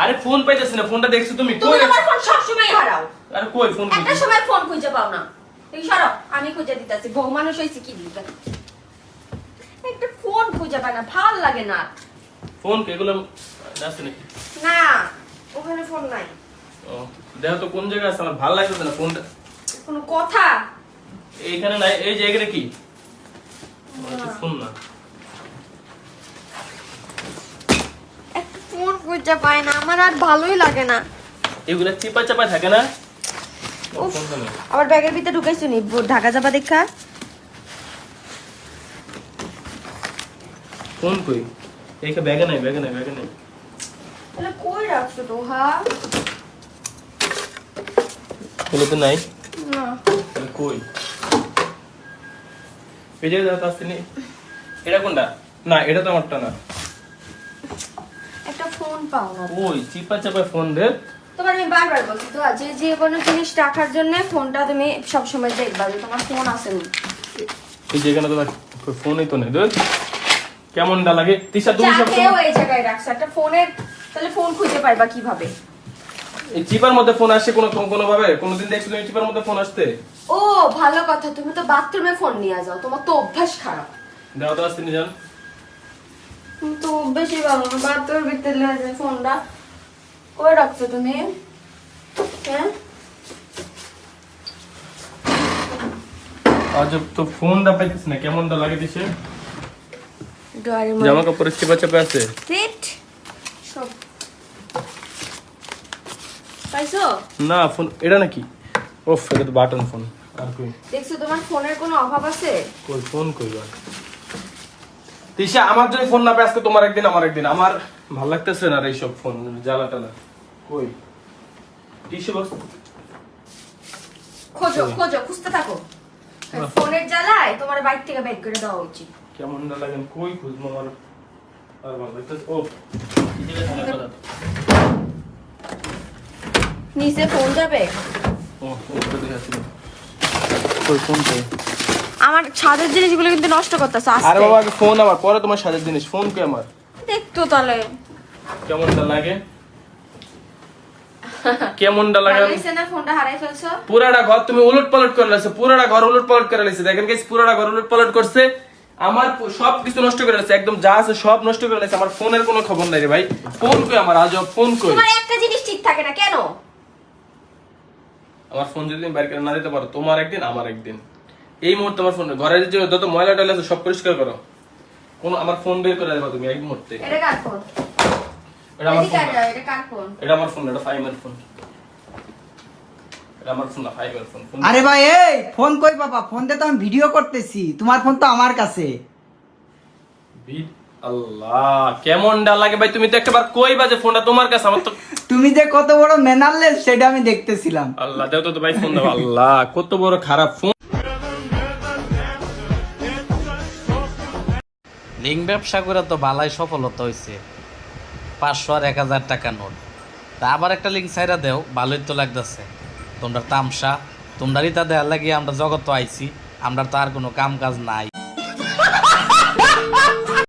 আরে ফোন পাইতেছি না ফোনটা দেখছ তুমি? তুমি আমার ফোন সবসময় হারাও। আরে কই ফোন একটা সময় ফোন খুঁজে পাও না। এই সরো আমি খুঁজে দিতেছি। বউ মানুষ হয়েছে কি দিবে একটা ফোন খুঁজে পায় না ভালো লাগে না। ফোন কে? এগুলো আছে নাকি? না ওখানে ফোন নাই। ও দেখো তো কোন জায়গায় আছে আমার ভালো লাগতেছে না ফোনটা। কোনো কথা? এইখানে নাই এই জায়গাটা কি? ফোন না একটা ফোন পায় না আমার আর ভালোই লাগে না। এগুলা চিপা চাপা থাকে না। আবার ব্যাগের ভিতরে ঢুকাইছো নি? ঢাকা যাবা দেখা? ফোন কই? এই ব্যাগে নাই ব্যাগে নাই ব্যাগে নাই। তাহলে কই রাখছো তো হা এগুলো তো নাই? না। কই? এই দেখো তো আসছে নি। এটা কোনটা? না এটা তো আমারটা না। ফোন পাও না। ওই চিপা চাপা ফোন দে তোমার আমি বারবার বলছি তো যে যে কোনো জিনিস রাখার জন্য ফোনটা তুমি সবসময় দেখবা যে তোমার ফোন আছে নি। এই যেখানে তো ফোনই তো নেই দেখ কেমনটা লাগে? তিশা তুমি সব খেয়েও এই জায়গায় রাখছো। একটা ফোনের তাহলে ফোন খুঁজে পাইবা কীভাবে? এই চিপার মধ্যে ফোন আসছে কোনো কোনো ভাবে কোনোদিন দেখছ তুমি চিপার মধ্যে ফোন আসতে? ও ভালো কথা। তুমি তো বাথরুমে ফোন নিয়ে যাও। তোমার তো অভ্যাস খারাপ। দাও তো আসতে নি জান তুমি তো অভ্যাসই ভালো না বাথরুমের ভিতরে ফোনটা। কই রাখছো তুমি? হ্যাঁ? আজ তো ফোনটা পাইতেছ না কেমনটা লাগে দিছে জামা কাপড়ের চিপা চাপা আছে। ফিট সব। পাইছো? না ফোন এটা নাকি? ওফ এটা তো বাটন ফোন। আর কই? দেখছ তোমার ফোনের কোনো অভাব আছে? কই ফোন কই আর তিশা আমার যদি ফোন না পাই আজকে তোমার একদিন আমার একদিন। আমার ভালো লাগতেছে না এইসব ফোন জ্বালা টালা কই? Tissue box? খোঁজো খোঁজো খুঁজতে থাকো। ফোনের জ্বালায় তোমার বাইক থেকে বের করে দেওয়া উচিত। কেমনটা লাগে কই খুঁজবো আমার? আর ভালো লাগতেছে ও। তো। নিচে ফোন যাবে? ও ওটা দেখে আসছিল কই ফোন কই আমার ছাদের জিনিসগুলো কিন্তু নষ্ট করতেছে আরে বাবা আগে ফোন আমার পরে তোমার সাজার জিনিস। ফোন কে আমার? দেখতো তাহলে। কেমনটা লাগে? কেমনটা লাগে? না ফোনটা হারাই ফেলছো? পুরাটা ঘর তুমি উলট পালট করে লাইছো পুরাটা ঘর উলট পালট করে লাইছো। দেখেন গাইস পুরাটা ঘর উলট পালট করছে। আমার সব কিছু নষ্ট করে লাইছে একদম যা আছে সব নষ্ট করে লাইছে। আমার ফোনের কোনো খবর নাই রে ভাই। ফোন কই আমার? আজব ফোন কই? তোমার একটা জিনিস ঠিক থাকে না কেন? আমার ফোন যদি তুমি বাইর করে না দিতে পারো তোমার একদিন আমার একদিন। এই মুহূর্তে আমার ফোন ঘরে যে যত ময়লা টয়লা আছে সব পরিষ্কার করো। কোন আমার ফোন বের করে দেবো তুমি এক মুহূর্তে। এটা কার ফোন এটা আমার ফোন এটা কার ফোন এটা আমার ফোন এটা ফাইমের ফোন এটা আমার ফোন না ফাইমের ফোন ফোন আরে ভাই এই ফোন কই বাবা? ফোন দিয়ে তো আমি ভিডিও করতেছি। তোমার ফোন তো আমার কাছে। আল্লাহ কেমন ডা লাগে ভাই তুমি তো একবার কই বাজে ফোনটা তোমার কাছে? আমার তো তুমি যে কত বড় ম্যানারলেস সেটা আমি দেখতেছিলাম। আল্লাহ দেও তো ভাই ফোন দাও আল্লাহ কত বড় খারাপ ফোন লিঙ্ক ব্যবসা করে তো বালাই সফলতা হয়েছে পাঁচশো আর এক হাজার টাকা নোট। তা আবার একটা লিঙ্ক সাইরা দেও, ভালোই তো লাগতেছে। তোমরা তামসা, তোমরারই তা দেওয়ার লাগিয়ে আমরা জগৎ আইছি, আমরা তো আর কোনো কাম কাজ নাই।